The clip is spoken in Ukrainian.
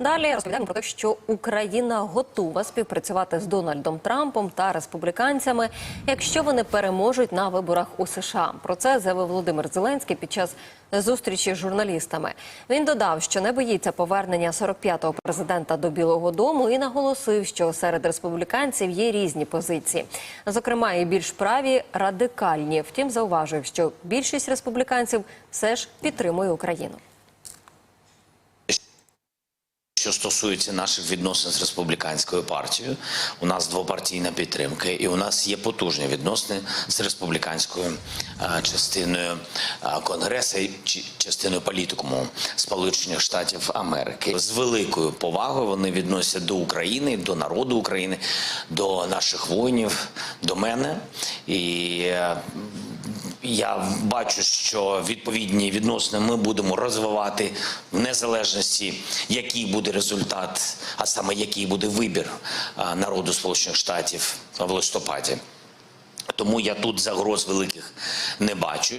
Далі розповідаємо про те, що Україна готова співпрацювати з Дональдом Трампом та республіканцями, якщо вони переможуть на виборах у США. Про це заявив Володимир Зеленський під час зустрічі з журналістами. Він додав, що не боїться повернення 45-го президента до Білого Дому і наголосив, що серед республіканців є різні позиції, зокрема і більш праві радикальні. Втім, зауважив, що більшість республіканців все ж підтримує Україну. Що стосується наших відносин з республіканською партією, у нас двопартійна підтримка, і у нас є потужні відносини з республіканською частиною конгресу і частиною політикуму Сполучених Штатів Америки. З великою повагою вони відносяться до України, до народу України, до наших воїнів, до мене. І е, я бачу, що відповідні відносини ми будемо розвивати в незалежності, який буде результат, а саме який буде вибір народу Сполучених Штатів в листопаді. Тому я тут загроз великих не бачу.